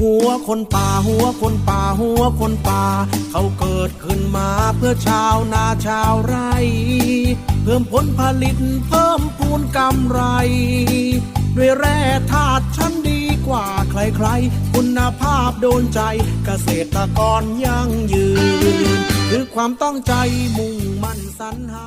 หัวคนป่าหัวคนป่าหัวคนป่า เขาเกิดขึ้นมาเพื่อชาวนาชาวไร่ เพิ่มผลผลิตเพิ่มพูนกำไร ด้วยแร่ธาตุชั้นดีกว่าใครๆ คุณภาพโดนใจเกษตรกรยั่งยืน คือความต้องใจมุ่งมั่นสรรหา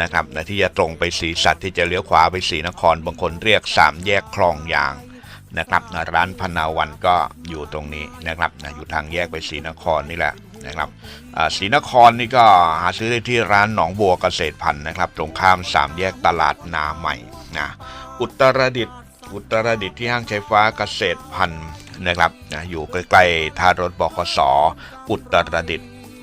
นะครับนะที่จะตรงไปสีสัตว์ที่จะเลี้ยวขวาไปสีนครบางคนเรียก 3 แยกคลองยางนะครับนะร้านพนาวันก็อยู่ตรงนี้นะครับนะอยู่ทางแยกไปสีนครนี่แหละนะครับอ่าศรีนครนี่ก็หาซื้อได้ที่ร้านหนองบัวเกษตรพันธุ์นะครับ ตรงข้ามสามแยกตลาดนาใหม่นะอุตรดิตถ์อุตรดิตถ์ที่ห้างใช้ฟ้าเกษตรพันธุ์นะครับนะอยู่ใกล้ๆท่ารถบขสอุตรดิตถ์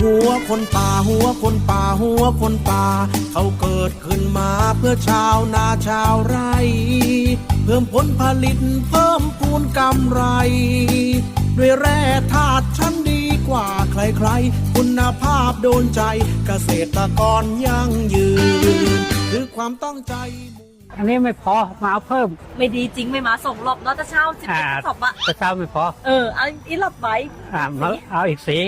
หัวคนป่าหัวคนป่าหัวคนป่า เขาเกิดขึ้นมาเพื่อชาวนาชาวไร่ เพิ่มผลผลิตเพิ่มพูนกำไร ด้วยแร่ธาตุชั้นดี กว่าใครๆ คุณภาพโดนใจเกษตรกรยั่งยืนคือความตั้งใจ อันนี้ไม่พอมาเอาเพิ่มไม่ดีจริงไม่มาส่งรอบเนาะแต่เช้าสิบอ่าเอ็ดสอบอะแต่เช้าไม่พอเออเอาอีหลอดไว้อ่ามาเอาอีกสี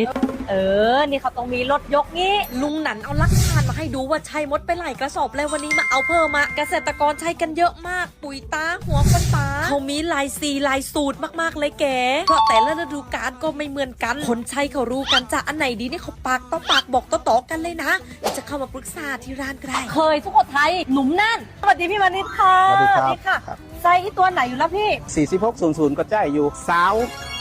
เออ นี่เขาต้องมีรถยกงี้ ลุงหนันเอาหลักฐานมาให้ดูว่าใช่มดไปหลายกระสอบแล้ววันนี้มาเอาเพิ่มมาเกษตรกรใช้กันเยอะมาก ปุ๋ยตาหัวคนตาเขามีลายสีลายสูตรมากๆเลยแกเพราะแต่ละฤดูกาลก็ไม่เหมือนกันคนใช้เขารู้กันจะอันไหนดีนี่เขาปากต่อปากบอกต่อต่อๆกันเลยนะเดี๋ยวจะเข้ามาปรึกษาที่ร้านก็ได้เคยสุโขทัยหนุ่มนั่นสวัสดีพี่มานิดค่ะสวัสดีครับ ค่ะครับไซส์ตัวไหนอยู่แล้วพี่ 4600 ก็จ่ายอยู่สาว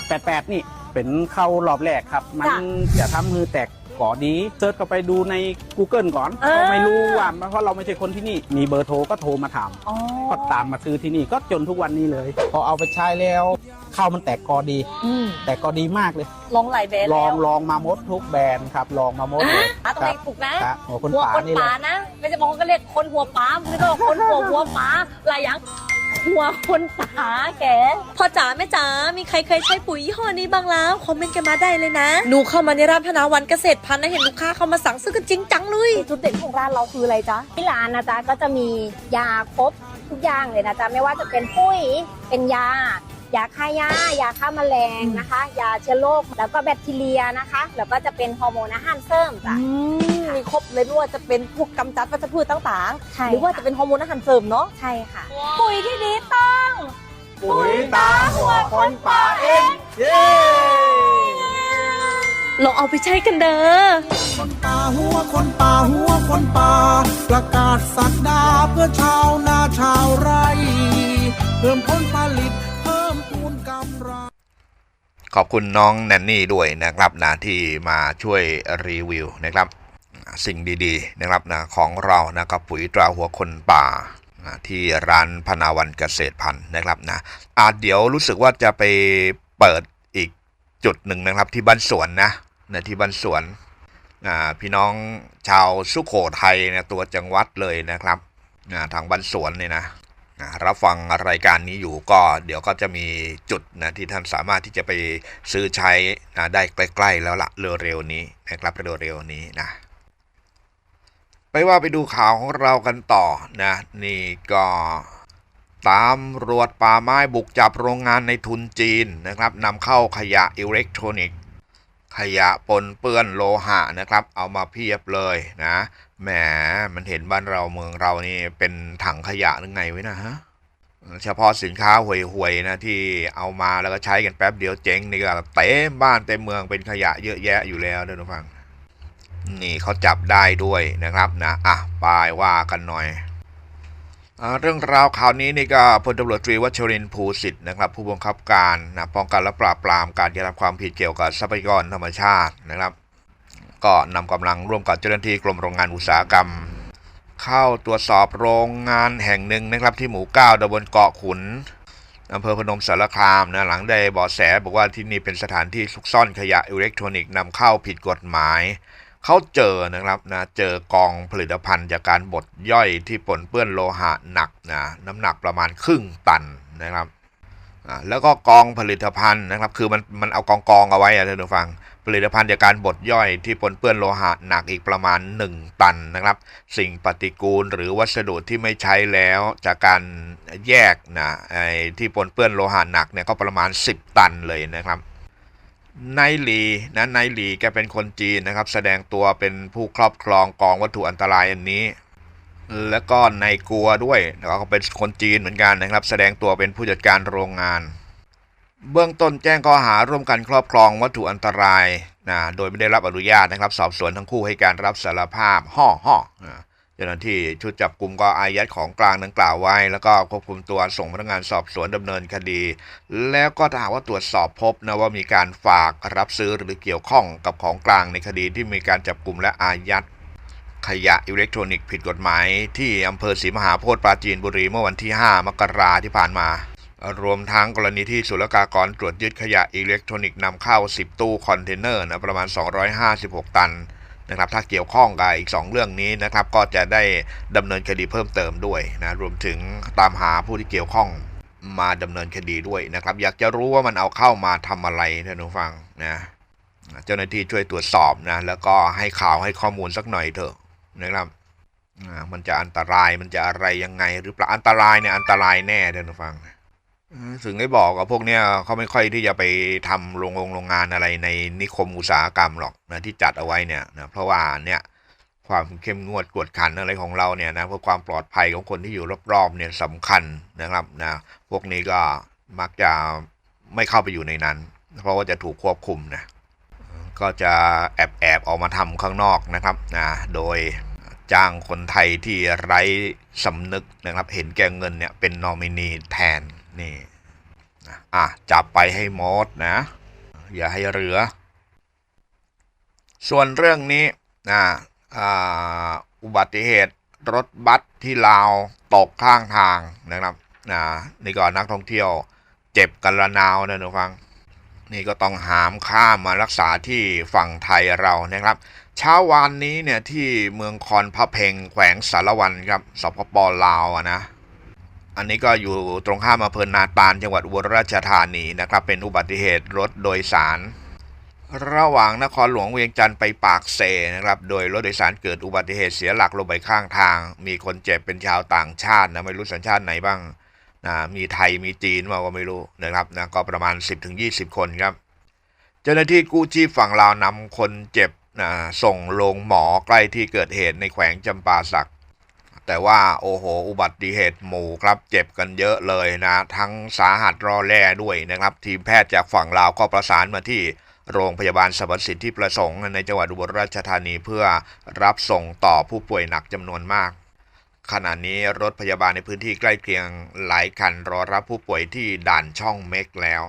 88 นี่ เป็นเข้ารอบแรกครับ มันจ้ะจะทำมือแตกก่อดีเซิร์ชเข้าไปดูใน Google ก่อนเออเราไม่รู้ว่าเพราะเราไม่ใช่คนที่นี่ มีเบอร์โทรก็โทรมาถามอ๋อก็ตามมาซื้อที่นี่ก็จนทุกวันนี้เลย พอเอาไปใช้แล้วข้าวมันแตกกอดี อืมแตกกอดีมากเลย ลองหลายแบรนด์ลองแล้วลองมาหมดทุกแบรนด์ครับ ลองมาหมดเลยอะตรงคไหนรับถูกนะ ครับหัวคนหัวป่าคนนี่เลป๋ายนะ ไม่ใช่บางคนก็เรียกคนหัวป๋าไม่ต้องคนหัวหัวป๋าหลายอย่าง หัวคนป๋าแกพ่อจ๋าแม่จ๋ามีใครเคยใช้ปุ๋ยยี่ห้อนี้บ้างแล้วคอมเมนต์กันมาได้เลยนะหนูเข้ามาในร้านพนาวันเกษตรพันธุ์นะเห็นลูกค้าเข้ามาสั่งซื้อกันจริงจังเลยจุดเด่นของร้านเราคืออะไรจ๊ะที่ร้านนะจ๊ะก็จะมียาครบทุกอย่างเลยนะจ๊ะไม่ว่าจะเป็นปุ้ยเป็นยา ยาฆ่าหญ้ายาฆ่าแมลงนะคะ ยาเชื้อโรคแล้วก็แบคทีเรียนะคะ แล้วก็จะเป็นฮอร์โมนอาหารเสริมจ้ะ อืมมีครบเลยไม่ว่าจะเป็นพวกกำจัดวัชพืชต่างใช่ ๆ หรือว่าจะเป็นฮอร์โมนอาหารเสริมเนาะ ใช่ค่ะ ปุ๋ยที่ดีต้อง ปุ๋ยตาหัวคนป่าเองเย้ลองเอาไปใช้กันเด้อ คนป่าหัวคนป่าหัวคนป่า ประกาศสักดาเพื่อชาวนาชาวไร่ เพิ่มผลผลิต ขอบคุณน้องแนนนี่ด้วยนะครับนะที่มาช่วยรีวิวนะครับ สิ่งดีๆนะครับนะของเรานะครับปุ๋ยตราหัวคนป่าที่ร้านพนาวันเกษตรพันธุ์นะครับนะอาจเดี๋ยวรู้สึกว่าจะไปเปิดอีกจุดหนึ่งนะครับที่บ้านสวนนะนะที่บ้านสวนพี่น้องชาวสุโขทัยเนะตัวจังหวัดเลยนะครับทางบ้านสวนเนี่ยนะ รับฟังรายการนี้อยู่ก็เดี๋ยวก็จะมีจุดนะที่ท่านสามารถที่จะไปซื้อใช้นะได้ใกล้ ๆ แล้วละเร็วๆนี้นะครับเร็วๆนี้นะไปว่าไปดูข่าวของเรากันต่อนะนี่ก็ตามรวจป่าไม้บุกจับโรงงานในทุนจีนนะครับนำเข้าขยะอิเล็กทรอนิกส์ ขยะปนเปื้อนโลหะนะครับ เอามาเพียบเลยนะแหมมันเห็นบ้านเราเมืองเรานี่เป็นถังขยะหรือไงไว้นะฮะเฉพาะสินค้าห่วยๆนะที่เอามาแล้วก็ใช้กันแป๊บเดียวเจ๊งนี่ก็เต็มบ้านเต็มเมืองเป็นขยะเยอะแยะอยู่แล้วนะทุกฟัง นี่เขาจับได้ด้วยนะครับนะอะปายว่ากันหน่อย เรื่องราวข่าวนี้นี่ก็พลตำรวจตรีวัชรินทร์ภูสิทธิ์นะครับ ผู้บังคับการนะป้องกันและปราบปรามการกระทำความผิดเกี่ยวกับทรัพยากรธรรมชาตินะครับ ก็นำกำลังร่วมกับเจ้าหน้าที่กรมโรงงานอุตสาหกรรม เข้าตรวจสอบโรงงานแห่งหนึ่งนะครับ ที่หมู่เก้าตำบลเกาะขุนอำเภอพนมสารคามนะหลังได้เบาะแสบอกว่าที่นี่เป็นสถานที่ซุกซ่อนขยะอิเล็กทรอนิกส์นำเข้าผิดกฎหมาย เขาเจอนะครับนะเจอกองผลิตภัณฑ์จากการบดย่อยที่ปนเปื้อนโลหะหนักนะน้ำหนักประมาณครึ่งตันนะครับอ่าแล้วก็กองผลิตภัณฑ์นะครับ คือมันมันเอากองกองเอาไว้อะท่านผู้ฟัง ผลิตภัณฑ์จากการบดย่อยที่ปนเปื้อนโลหะหนักอีกประมาณ 1 ตันนะครับ สิ่งปฏิกูลหรือวัสดุที่ไม่ใช้แล้วจากการแยกนะไอ้ที่ปนเปื้อนโลหะหนักเนี่ยก็ประมาณ 10 ตันเลยนะครับ นายหลีนะนายหลีแกเป็นคนจีนนะครับ แสดงตัวเป็นผู้ครอบครองกองวัตถุอันตรายอันนี้ แล้วก็นายกัวด้วยแล้วก็เป็นคนจีนเหมือนกันนะครับ แสดงตัวเป็นผู้จัดการโรงงาน เบื้องต้นแจ้งข้อหาร่วมกันครอบครองวัตถุอันตรายนะโดยไม่ได้รับอนุญาตนะครับ สอบสวนทั้งคู่ให้การรับสารภาพห่อห่ออ่าเจ้าหน้าที่ชุดจับกลุ่มก็อายัดของกลางดังกล่าวไว้ แล้วก็ควบคุมตัวส่งพนักงานสอบสวนดำเนินคดี แล้วก็ถ้าหากว่าตรวจสอบพบนะว่ามีการฝากรับซื้อหรือเกี่ยวข้องกับของกลางในคดีที่มีการจับกลุ่มและอายัดขยะอิเล็กทรอนิกส์ผิดกฎหมาย ที่อำเภอศรีมหาโพธิ์ปราจีนบุรีเมื่อวันที่ 5 มกราที่ผ่านมา รวมทั้งกรณีที่ศุลกากรตรวจยึดขยะอิเล็กทรอนิกส์นำเข้า 10 ตู้คอนเทนเนอร์นะประมาณ 256 ตัน นะครับถ้าเกี่ยวข้องกับอีก 2 เรื่องนี้นะครับก็จะได้ดำเนินคดีเพิ่มเติมด้วยนะรวมถึงตามหาผู้ที่เกี่ยวข้องมาดำเนินคดีด้วยนะครับอยากจะรู้ว่ามันเอาเข้ามาทำอะไรท่านผู้ฟังนะเจ้าหน้าที่ช่วยตรวจสอบนะแล้วก็ให้ข่าวให้ข้อมูลสักหน่อยเถอะนะครับมันจะอันตรายมันจะอะไรยังไง หรือเปล่าอันตรายเนี่ยอันตรายแน่ท่านผู้ฟัง ถึงได้บอกกับพวกเนี้ยเขาไม่ค่อยที่จะไปทำโรงโรงงานอะไรในนิคมอุตสาหกรรมหรอกนะที่จัดเอาไว้เนี่ยนะเพราะว่าเนี่ยความเข้มงวดกวดขันอะไรของเราเนี่ยนะเพื่อความปลอดภัยของคนที่อยู่รอบๆเนี่ยสำคัญนะครับนะพวกนี้ก็มักจะไม่เข้าไปอยู่ในนั้น เพราะว่าจะถูกควบคุมนะก็จะแอบแอบออกมาทำข้างนอกนะครับนะโดยจ้างคนไทยที่ไร้สำนึกนะครับ เห็นแก่เงินเนี่ยเป็นนอมินีแทน นี่นะอะจับไปให้หมดนะ อย่าให้เหลือ ส่วนเรื่องนี้นะอุบัติเหตุรถบัสที่ลาวตกข้างทางนะครับนะนี่ก็นักท่องเที่ยวเจ็บกันละนาวนะทุกฟัง นี่ก็ต้องหามข้ามมารักษาที่ฝั่งไทยเรานะครับ เช้าวานนี้เนี่ยที่เมืองคอนพะเพงแขวงสารวันครับสปปลาวนะ อันนี้ก็อยู่ตรงข้ามอำเภอนาตาลจังหวัดอุบลราชธานีนะครับ เป็นอุบัติเหตุรถโดยสาร ระหว่างนครหลวงเวียงจันทร์ไปปากเซนะครับ โดยรถโดยสารเกิดอุบัติเหตุเสียหลักลงไปข้างทาง มีคนเจ็บเป็นชาวต่างชาตินะไม่รู้สัญชาติไหนบ้างนะมีไทยมีจีนมาก็ไม่รู้นะครับนะก็ประมาณ 10-20 คนครับ เจ้าหน้าที่กู้ชีพฝั่งลาวนำคนเจ็บนะส่งโรงหมอใกล้ที่เกิดเหตุในแขวงจำปาสัก แต่ว่าโอ้โห อุบัติเหตุหมู่ครับ เจ็บกันเยอะเลยนะ ทั้งสาหัสรอแร่ด้วยนะครับ ทีมแพทย์จากฝั่งลาวก็ประสานมาที่โรงพยาบาลสรรพสิทธิประสงค์ในจังหวัดอุบลราชธานีเพื่อรับส่งต่อผู้ป่วยหนักจำนวนมาก ขณะนี้รถพยาบาลในพื้นที่ใกล้เคียงหลายคันรอรับผู้ป่วยที่ด่านช่องเม็กแล้ว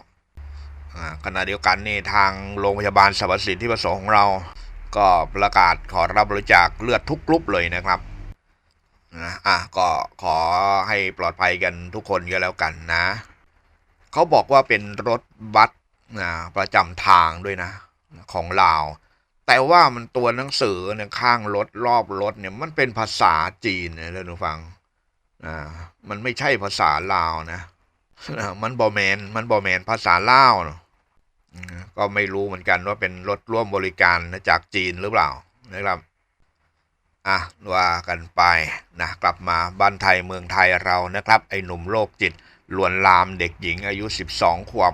ขณะเดียวกันนี่ทางโรงพยาบาลสรรพสิทธิประสงค์ของเรา ก็ประกาศขอรับบริจาคเลือดทุกกรุ๊ปเลยนะครับ นะอะก็ขอให้ปลอดภัยกันทุกคนก็แล้วกันนะ เขาบอกว่าเป็นรถบัสนะประจำทางด้วยนะ ของลาว แต่ว่ามันตัวหนังสือเนี่ยข้างรถรอบรถเนี่ยมันเป็นภาษาจีนนะท่านผู้ฟังอ่ามันไม่ใช่ภาษาลาวนะมันบอแมนมันบอแมนภาษาลาวนะก็ไม่รู้เหมือนกันว่าเป็นรถร่วมบริการจากจีนหรือเปล่านะครับ อะว่ากันไปนะกลับมาบ้านไทยเมืองไทยเรานะครับ ไอ้หนุ่มโรคจิตลวนลามเด็กหญิงอายุ 12 ขวบ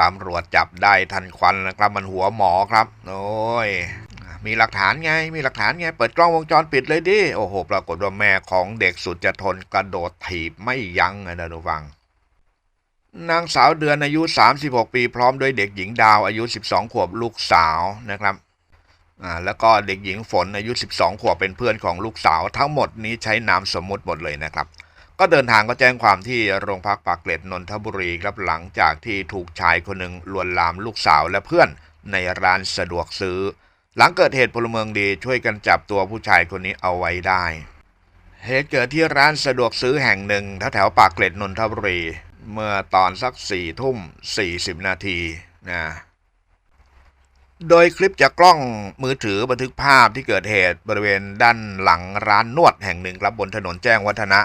ตำรวจจับได้ทันควันนะครับ มันหัวหมอครับโอ้ยมีหลักฐานไง มีหลักฐานไง เปิดกล้องวงจรปิดเลยดิ โอ้โห ปรากฏว่าแม่ของเด็กสุดจะทนกระโดดถีบไม่ยั้งนะท่านผู้ฟัง นางสาวเดือนอายุ 36 ปี พร้อมด้วยเด็กหญิงดาวอายุ 12 ขวบลูกสาวนะครับ อ่าแล้วก็เด็กหญิงฝนอายุ 12 ขวบเป็นเพื่อนของลูกสาว ทั้งหมดนี้ใช้นามสมมุติหมดเลยนะครับ ก็เดินทางก็แจ้งความที่โรงพักปากเกร็ดนนทบุรีครับหลังจากที่ถูกชายคนหนึ่งลวนลามลูกสาวและเพื่อนในร้านสะดวกซื้อ หลังเกิดเหตุพลเมืองดีช่วยกันจับตัวผู้ชายคนนี้เอาไว้ได้ เหตุเกิดที่ร้านสะดวกซื้อแห่งหนึ่งแถวปากเกร็ดนนทบุรี เมื่อตอนสักสี่ทุ่มสี่สิบนาทีนะ โดยคลิปจากกล้องมือถือบันทึกภาพที่เกิดเหตุบริเวณด้านหลังร้านนวดแห่งหนึ่งครับบนถนนแจ้งวัฒนะ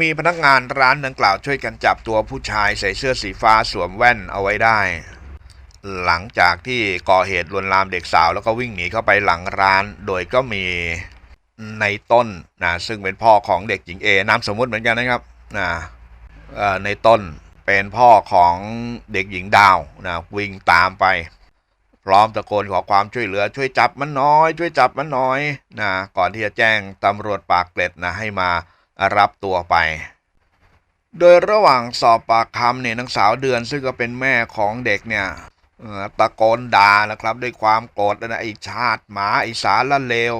มีพนักงานร้านดังกล่าวช่วยกันจับตัวผู้ชายใส่เสื้อสีฟ้าสวมแว่นเอาไว้ได้ หลังจากที่ก่อเหตุลวนลามเด็กสาว แล้วก็วิ่งหนีเข้าไปหลังร้าน โดยก็มีในต้นนะซึ่งเป็นพ่อของเด็กหญิงเอนามสมมุติเหมือนกันนะครับนะในต้นเป็นพ่อของเด็กหญิงดาวนะวิ่งตามไป พร้อมตะโกนขอความช่วยเหลือช่วยจับมันหน้อย ช่วยจับมันหน้อยนะก่อนที่จะแจ้งตำรวจปากเกร็ดนะให้มารับตัวไป โดยระหว่างสอบปากคำเนี่ยนางสาวเดือนซึ่งก็เป็นแม่ของเด็กเนี่ยตะโกนด่านะครับ ด้วยความโกรธนะไอ้ชาติหมาไอ้สารละเลว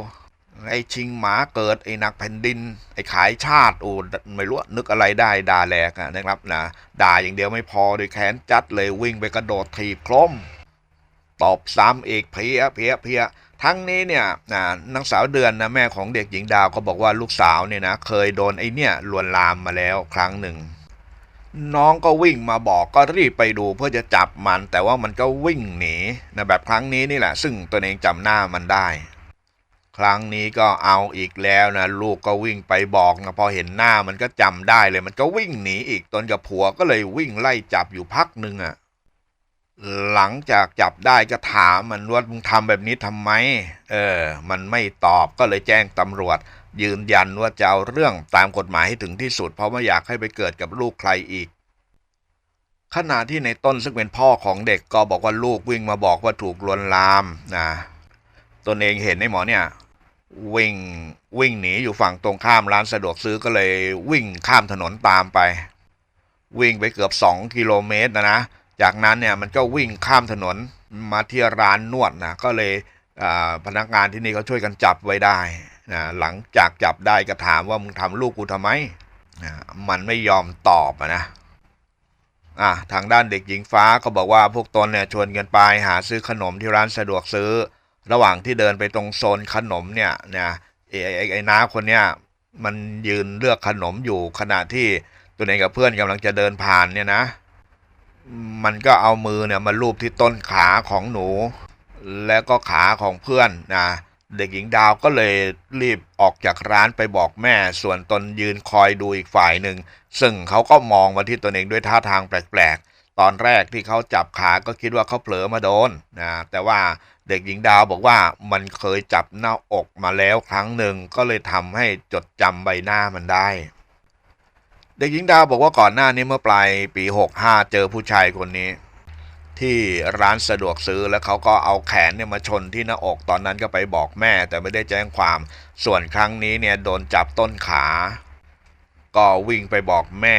ไอ้ชิงหมาเกิดไอ้หนักแผ่นดิน ไอ้ขายชาติโอ้ไม่รู้นึกอะไรได้ด่าแหลกนะครับนะด่าอย่างเดียวไม่พอโดวยแขนจัดเลยวิ่งไปกระโดดถีบโครม ตอบซ้ำอีกเพียเพียเพียทั้งนี้เนี่ยนะนางสาวเดือนนะแม่ของเด็กหญิงดาวก็บอกว่าลูกสาวเนี่ยนะเคยโดนไอ้เนี่ยลวนลามมาแล้วครั้งหนึ่ง น้องก็วิ่งมาบอกก็รีบไปดูเพื่อจะจับมัน แต่ว่ามันก็วิ่งหนีนะแบบครั้งนี้นี่แหละ ซึ่งตัวเองจำหน้ามันได้ ครั้งนี้ก็เอาอีกแล้วนะลูกก็วิ่งไปบอกนะพอเห็นหน้ามันก็จำได้เลยมันก็วิ่งหนีอีกตนกับผัวก็เลยวิ่งไล่จับอยู่พักหนึ่งอะ หลังจากจับได้ก็ถามมันว่ามึงทำแบบนี้ทำไม เออ มันไม่ตอบก็เลยแจ้งตำรวจ ยืนยันว่าจะเอาเรื่องตามกฎหมายให้ถึงที่สุด เพราะไม่อยากให้ไปเกิดกับลูกใครอีก ขณะที่ในต้นซึ่งเป็นพ่อของเด็กก็บอกว่าลูกวิ่งมาบอกว่าถูกลวนลามนะตนเองเห็นไอ้หมอเนี่ย วิ่งวิ่งหนีอยู่ฝั่งตรงข้ามร้านสะดวกซื้อก็เลยวิ่งข้ามถนนตามไป วิ่งไปเกือบสองกิโลเมตรนะนะ จากนั้นเนี่ยมันก็วิ่งข้ามถนนมาที่ร้านนวดนะก็เลยพนักงานที่นี่เขาช่วยกันจับไว้ได้นะหลังจากจับได้ก็ถามว่ามึงทำลูกกูทำไมนะมันไม่ยอมตอบนะอะทางด้านเด็กหญิงฟ้าก็บอกว่าพวกตนเนี่ยชวนกันไปหาซื้อขนมที่ร้านสะดวกซื้อ ระหว่างที่เดินไปตรงโซนขนมเนี่ยนะไอ้ไอ้ไอ้น้าคนเนี้ยมันยืนเลือกขนมอยู่ขณะที่ตัวเองกับเพื่อนกำลังจะเดินผ่านเนี่ยนะ มันก็เอามือเนี่ยมาลูบที่ต้นขาของหนู แล้วก็ขาของเพื่อนนะเด็กหญิงดาวก็เลยรีบออกจากร้านไปบอกแม่ ส่วนตนยืนคอยดูอีกฝ่ายหนึ่ง ซึ่งเขาก็มองมาที่ตนเองด้วยท่าทางแปลกๆ ตอนแรกที่เขาจับขาก็คิดว่าเขาเผลอมาโดนนะแต่ว่าเด็กหญิงดาวบอกว่ามันเคยจับหน้าอกมาแล้วครั้งหนึ่งก็เลยทำให้จดจำใบหน้ามันได้ เด็กหญิงดาวบอกว่าก่อนหน้านี้เมื่อปลายปี 65 เจอผู้ชายคนนี้ ที่ร้านสะดวกซื้อแล้วเขาก็เอาแขนเนี่ยมาชนที่หน้าอกตอนนั้นก็ไปบอกแม่ แต่ไม่ได้แจ้งความ ส่วนครั้งนี้เนี่ยโดนจับต้นขา ก็วิ่งไปบอกแม่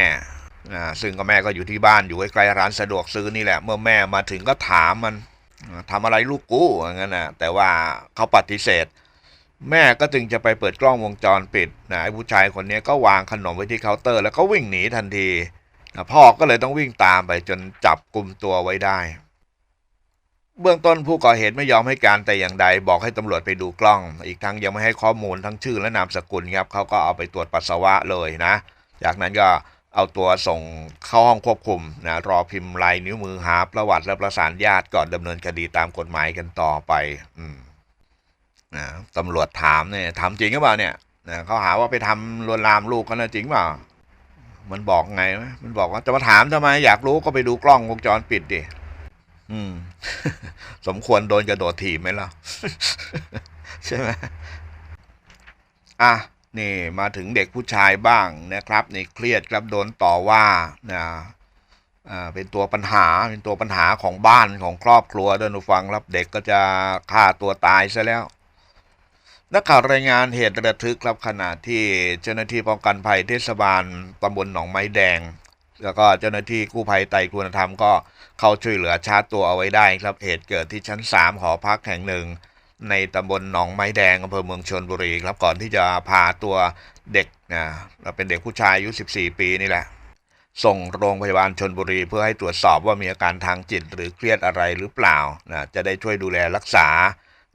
ซึ่งก็แม่ก็อยู่ที่บ้านอยู่ใกล้ร้านสะดวกซื้อนี่แหละ เมื่อแม่มาถึงก็ถามมันทำอะไรลูกกูอย่างนั้นนะแต่ว่าเขาปฏิเสธ แม่ก็จึงจะไปเปิดกล้องวงจรปิดนะไอ้ผู้ชายคนนี้ก็วางขนมไว้ที่เคาน์เตอร์ แล้วก็วิ่งหนีทันทีนะพ่อก็เลยต้องวิ่งตามไปจนจับกลุ่มตัวไว้ได้ เบื้องต้นผู้ก่อเหตุไม่ยอมให้การแต่อย่างใดบอกให้ตำรวจไปดูกล้อง อีกทั้งยังไม่ให้ข้อมูลทั้งชื่อและนามสกุลครับเขาก็เอาไปตรวจปัสสาวะเลยนะ จากนั้นก็เอาตัวส่งเข้าห้องควบคุมนะรอพิมพ์ลายนิ้วมือหาประวัติและประสานญาติก่อนดำเนินคดีตามกฎหมายกันต่อไป อืม นะตำรวจถามเนี่ยทำจริงหรือเปล่าเนี่ยนะเขาหาว่าไปทำลวนลามลูกเขานะจริงเปล่า มันบอกไงมันบอกว่าจะมาถามทำไมอยากรู้ก็ไปดูกล้องวงจรปิดดิอืม สมควรโดนกระโดดถีบไหมล่ะใช่ไหมอะนี่มาถึงเด็กผู้ชายบ้างนะครับนี่เครียดครับโดนต่อว่านะอ่าเป็นตัวปัญหาเป็นตัวปัญหาของบ้านของครอบครัวด้วยนะฟังครับเด็กก็จะฆ่าตัวตายซะแล้ว นักข่าวรายงานเหตุระทึกครับขณะที่เจ้าหน้าที่ป้องกันภัยเทศบาลตำบลหนองไม้แดง แล้วก็เจ้าหน้าที่กู้ภัยไตรคุณธรรมก็เข้าช่วยเหลือชาร์จตัวเอาไว้ได้ครับเหตุเกิดที่ชั้น 3 หอพักแห่งหนึ่ง ในตำบลหนองไม้แดงอำเภอเมืองชนบุรีครับก่อนที่จะพาตัวเด็กนะเราเป็นเด็กผู้ชายอายุ 14 ปีนี่แหละส่งโรงพยาบาลชนบุรี เพื่อให้ตรวจสอบว่ามีอาการทางจิตหรือเครียดอะไรหรือเปล่านะจะได้ช่วยดูแลรักษา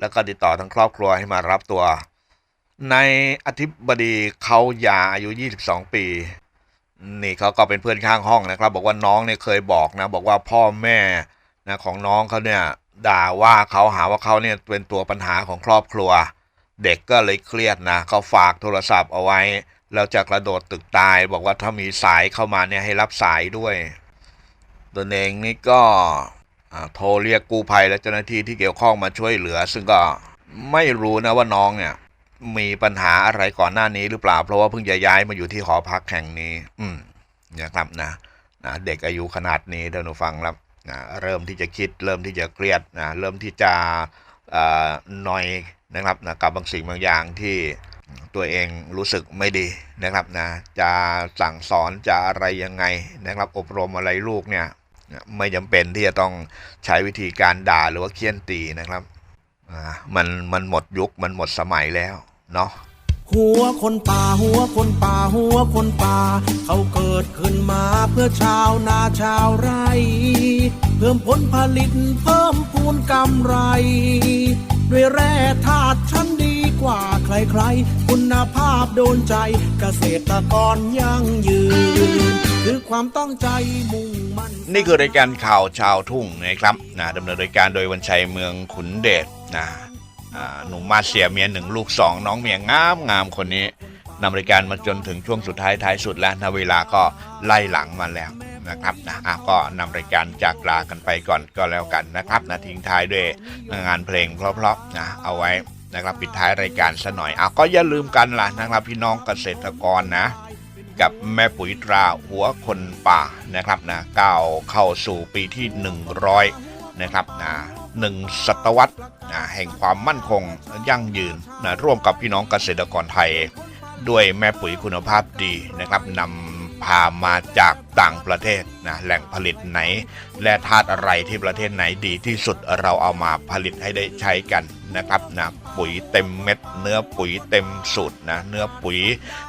แล้วก็ติดต่อทั้งครอบครัวให้มารับตัว ในอธิบดีเขายาอายุ 22 ปี นี่เขาก็เป็นเพื่อนข้างห้องนะครับ บอกว่าน้องเนี่ยเคยบอกนะ บอกว่าพ่อแม่นะของน้องเขาเนี่ยด่าว่าเขาหาว่าเขาเนี่ยเป็นตัวปัญหาของครอบครัว เด็กก็เลยเครียดนะเขาฝากโทรศัพท์เอาไว้แล้วจะกระโดดตึกตาย บอกว่าถ้ามีสายเข้ามาเนี่ยให้รับสายด้วยตนเองนี่ก็ โทรเรียกกู้ภัยและเจ้าหน้าที่ที่เกี่ยวข้องมาช่วยเหลือ ซึ่งก็ไม่รู้นะว่าน้องเนี่ยมีปัญหาอะไรก่อนหน้านี้หรือเปล่า เพราะว่าเพิ่งจะย้ายมาอยู่ที่หอพักแห่งนี้ อืมนะครับนะนะเด็กอายุขนาดนี้ท่านผู้ฟังแล้วนะเริ่มที่จะคิด เริ่มที่จะเครียดนะเริ่มที่จะอ่อหนอยนะครับนะกับบางสิ่งบางอย่างที่ตัวเองรู้สึกไม่ดีนะครับนะจะสั่งสอนจะอะไรยังไงนะครับอบรมอะไรลูกเนี่ย ไม่จำเป็นที่จะต้องใช้วิธีการด่าหรือว่าเคี่ยนตีนะครับมันมันหมดยุคมันหมดสมัยแล้วเนาะหัวคนป่าหัวคนป่าหัวคนป่า เขาเกิดขึ้นมาเพื่อชาวนาชาวไร่ เพิ่มผลผลิตเพิ่มพูนกำไร ด้วยแร่ธาตุชั้นดีกว่าใครๆ คุณภาพโดนใจเกษตรกรยั่งยืน คือความตั้งใจมุ่ง นี่คือรายการข่าวชาวทุ่งนะครับนะดำเนินรายการโดยวันชัยเมืองขุนเดชนะหนุ่มมาเสียเมียหนึ่งลูกสองน้องเมียงามงามคนนี้นำรายการมาจนถึงช่วงสุดท้ายท้ายสุดแล้วนะเวลาก็ไล่หลังมาแล้วนะครับนะอะก็นำรายการจากลากันไปก่อนก็แล้วกันนะครับนะทิ้งท้ายด้วยงานเพลงเพราะๆนะเอาไว้นะครับปิดท้ายรายการซะหน่อยอะก็อย่าลืมกันล่ะนะครับพี่น้องเกษตรกรนะ กับแม่ปุ๋ยตราหัวคนป่านะครับนะก้าวเข้าสู่ปีที่ 100 นะครับนะหนึ่งศตวรรษนะแห่งความมั่นคงยั่งยืนนะร่วมกับพี่น้องเกษตรกรไทย ด้วยแม่ปุ๋ยคุณภาพดีนะครับนำพามาจากต่างประเทศนะแหล่งผลิตไหน และธาตุอะไรที่ประเทศไหนดีที่สุดเราเอามาผลิตให้ได้ใช้กัน นะครับนะปุ๋ยเต็มเม็ด เนื้อปุ๋ยเต็มสูตรนะเนื้อปุ๋ย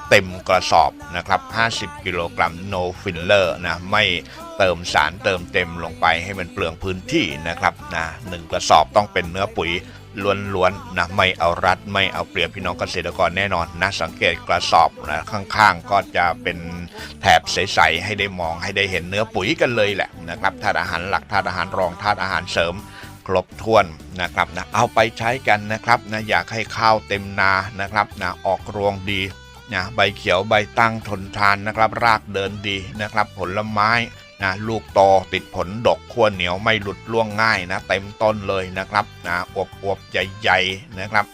เต็มกระสอบนะครับ 50 กิโลกรัม no filler นะไม่เติมสารเติมเต็มลงไปให้มันเปลืองพื้นที่นะครับนะหนึ่งกระสอบต้องเป็นเนื้อปุ๋ยล้วนๆนะไม่เอารัดไม่เอาเปรียบพี่น้องเกษตรกรแน่นอนนะสังเกตกระสอบนะข้างๆ ก็จะเป็นแถบใสๆให้ได้มองให้ได้เห็นเนื้อปุ๋ยกันเลยแหละนะครับธาตุอาหารหลักธาตุอาหารรองธาตุอาหารเสริม ครบถ้วนนะครับนะเอาไปใช้กันนะครับนะอยากให้ข้าวเต็มนานะครับนะออกรวงดีนะใบเขียวใบตั้งทนทานนะครับ รากเดินดีนะครับ ผลไม้นะลูกโตติดผลดกขั้วเหนียวไม่หลุดล่วงง่ายนะ เต็มต้นเลยนะครับนะอวบอวบๆใหญ่ๆนะครับ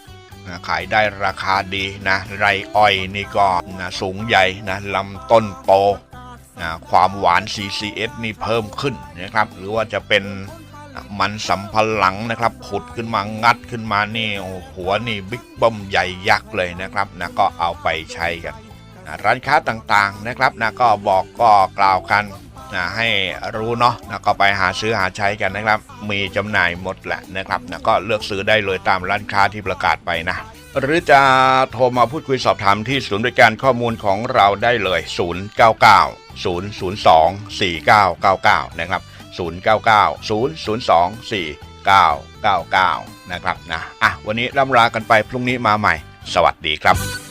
นะขายได้ราคาดีนะไรอ้อยนี่ก็นะสูงใหญ่นะลำต้นโตนะความหวาน CCS นี่เพิ่มขึ้นนะครับ หรือว่าจะเป็น มันสำปะหลังนะครับขุดขึ้นมางัดขึ้นมานี่หัวนี่บิ๊กบ้มใหญ่ยักษ์เลยนะครับนะก็เอาไปใช้กันนะร้านค้าต่างๆนะครับนะก็บอกก็กล่าวกันนะให้รู้เนาะนะก็ไปหาซื้อหาใช้กันนะครับ มีจำหน่ายหมดแหละนะครับนะก็เลือกซื้อได้เลยตามร้านค้าที่ประกาศไปนะ หรือจะโทรมาพูดคุยสอบถามที่ศูนย์บริการข้อมูลของเราได้เลย 099 002 4999 นะครับ 099 002 4999 นะครับนะอะวันนี้ร่ำลากันไปพรุ่งนี้มาใหม่ สวัสดีครับ